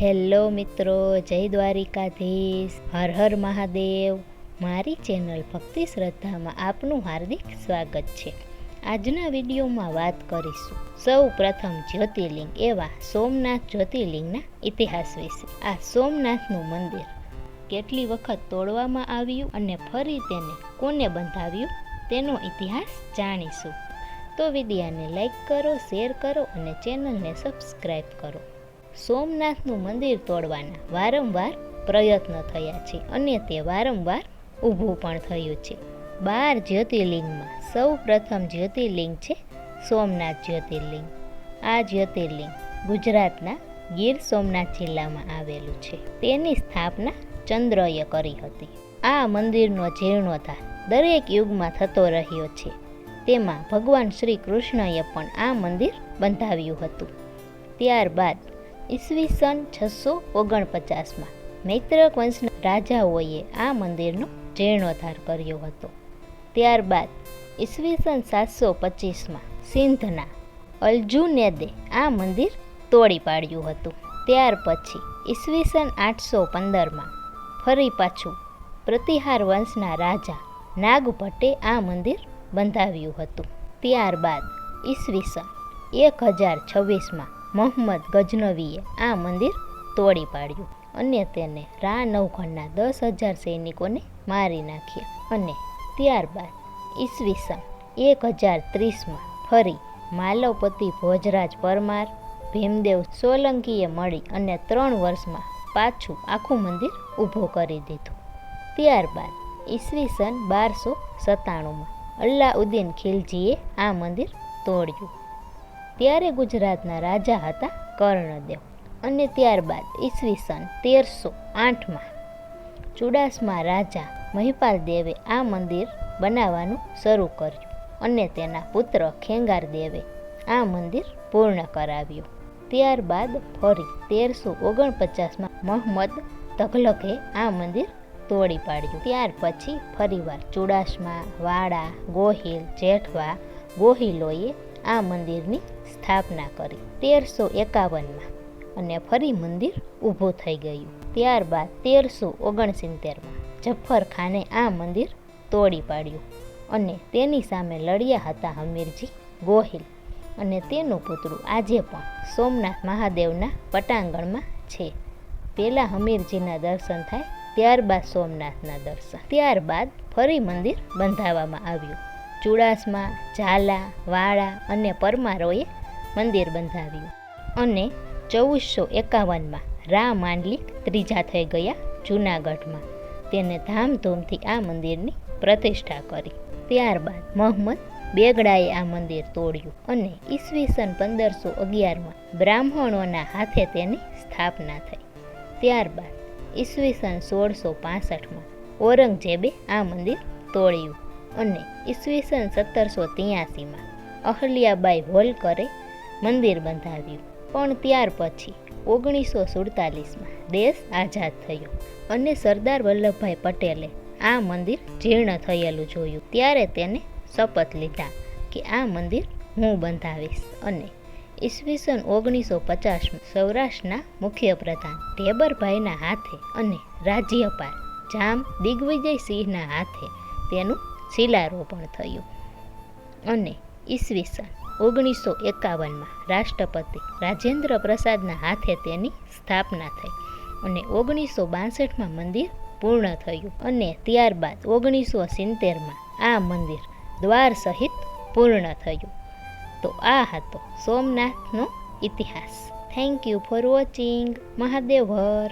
Hello મિત્રો, જય દ્વારિકાધીશ. હર હર મહાદેવ. મારી ચેનલ ભક્તિ શ્રદ્ધામાં આપનું હાર્દિક સ્વાગત છે. આજના વિડીયોમાં વાત કરીશું સૌ પ્રથમ જ્યોતિર્લિંગ એવા સોમનાથ જ્યોતિર્લિંગના ઇતિહાસ વિશે. આ સોમનાથનું મંદિર કેટલી વખત તોડવામાં આવ્યું અને ફરી તેને કોને બંધાવ્યું તેનો ઇતિહાસ જાણીશું. તો વિડીયાને લાઈક કરો, શેર કરો અને ચેનલને સબસ્ક્રાઈબ કરો. સોમનાથનું મંદિર તોડવાના વારંવાર પ્રયત્ન થયા છે અને તે વારંવાર ઊભું પણ થયું છે. બાર જ્યોતિર્લિંગમાં સૌ પ્રથમ જ્યોતિર્લિંગ છે સોમનાથ જ્યોતિર્લિંગ. આ જ્યોતિર્લિંગ ગુજરાતના ગીર સોમનાથ જિલ્લામાં આવેલું છે. તેની સ્થાપના ચંદ્રએ કરી હતી. આ મંદિરનો જીર્ણોદ્ધાર દરેક યુગમાં થતો રહ્યો છે. તેમાં ભગવાન શ્રી કૃષ્ણએ પણ આ મંદિર બંધાવ્યું હતું. ત્યારબાદ ઈસવીસન છસો ઓગણપચાસમાં મૈત્રક વંશના રાજાઓએ આ મંદિરનો જીર્ણોદ્ધાર કર્યો હતો. ત્યારબાદ ઈસવીસન સાતસો પચીસમાં સિંધના અલ્જુનેદે આ મંદિર તોડી પાડ્યું હતું. ત્યાર પછી ઈસવીસન આઠસો પંદરમાં ફરી પાછું પ્રતિહાર વંશના રાજા નાગભટ્ટે આ મંદિર બંધાવ્યું હતું. ત્યારબાદ ઈસવીસન એક હજાર છવ્વીસમાં મોહમ્મદ ગજનવીએ આ મંદિર તોડી પાડ્યું અને તેને રા નવખંડના દસ હજાર સૈનિકોને મારી નાખ્યા અને ત્યારબાદ ઈસવીસન એક હજાર ત્રીસમાં ફરી માલવપતિ ભોજરાજ પરમાર, ભીમદેવ સોલંકીએ મળી અને ત્રણ વર્ષમાં પાછું આખું મંદિર ઊભું કરી દીધું. ત્યારબાદ ઈસવીસન બારસો સત્તાણુંમાં અલ્લાઉદ્દીન ખિલજીએ આ મંદિર તોડ્યું. ત્યારે ગુજરાતના રાજા હતા કર્ણદેવ અને ત્યારબાદ ઈસવીસન તેરસો આઠમાં. ચુડાસમા રાજા મહિપાલ દેવે આ મંદિર બનાવવાનું શરૂ કર્યું અને તેના પુત્ર ખેંગાર દેવે આ મંદિર પૂર્ણ કરાવ્યું. ત્યારબાદ ફરી તેરસો ઓગણપચાસમાં મોહમ્મદ તઘલકે આ મંદિર તોડી પાડ્યું. ત્યાર પછી ફરીવાર ચુડાસમા, વાડા, ગોહિલ, જેઠવા, ગોહિલોએ આ મંદિરની સ્થાપના કરી તેરસો એકાવનમાં અને ફરી મંદિર ઊભું થઈ ગયું. ત્યારબાદ તેરસો ઓગણસિત્તેરમાં જફ્ફર ખાને આ મંદિર તોડી પાડ્યું અને તેની સામે લડ્યા હતા હમીરજી ગોહિલ અને તેનું પુતળું આજે પણ સોમનાથ મહાદેવના પટાંગણમાં છે. પહેલાં હમીરજીના દર્શન થાય ત્યારબાદ સોમનાથના દર્શન. ત્યારબાદ ફરી મંદિર બંધાવવામાં આવ્યું. ચુડાસમા, ઝાલા વાળા અને પરમારોએ મંદિર બંધાવ્યું અને ચૌદસો એકાવનમાં રા માંડલિક ત્રીજા થઈ ગયા જૂનાગઢમાં. તેને ધામધૂમથી આ મંદિરની પ્રતિષ્ઠા કરી. ત્યારબાદ મોહમ્મદ બેગડાએ આ મંદિર તોડ્યું અને ઈસવીસન પંદરસો અગિયારમાં બ્રાહ્મણોના હાથે તેની સ્થાપના થઈ. ત્યારબાદ ઈસવીસન સોળસો પાસઠમાં ઔરંગઝેબે આ મંદિર તોડ્યું અને ઈસવીસન સત્તરસો ત્યાસીમાં અહલ્યાબાઈ હોલકરે મંદિર બંધાવ્યું. પણ ત્યાર પછી ઓગણીસો સુડતાલીસમાં દેશ આઝાદ થયો અને સરદાર વલ્લભભાઈ પટેલે આ મંદિર જીર્ણ થયેલું જોયું. ત્યારે તેને શપથ લીધા કે આ મંદિર હું બંધાવીશ અને ઈસવીસન ઓગણીસો પચાસમાં સૌરાષ્ટ્રના મુખ્યપ્રધાન ઢેબરભાઈના હાથે અને રાજ્યપાલ જામ દિગ્વિજયસિંહના હાથે તેનું શિલારોપણ થયું. અને ઈસવીસન ઓગણીસો એકાવનમાં રાષ્ટ્રપતિ રાજેન્દ્ર પ્રસાદના હાથે તેની સ્થાપના થઈ અને ઓગણીસો બાસઠમાં મંદિર પૂર્ણ થયું અને ત્યારબાદ ઓગણીસો સિત્તેરમાં આ મંદિર દ્વાર સહિત પૂર્ણ થયું. તો આ હતો સોમનાથનો ઇતિહાસ. Thank you for watching Mahadev Har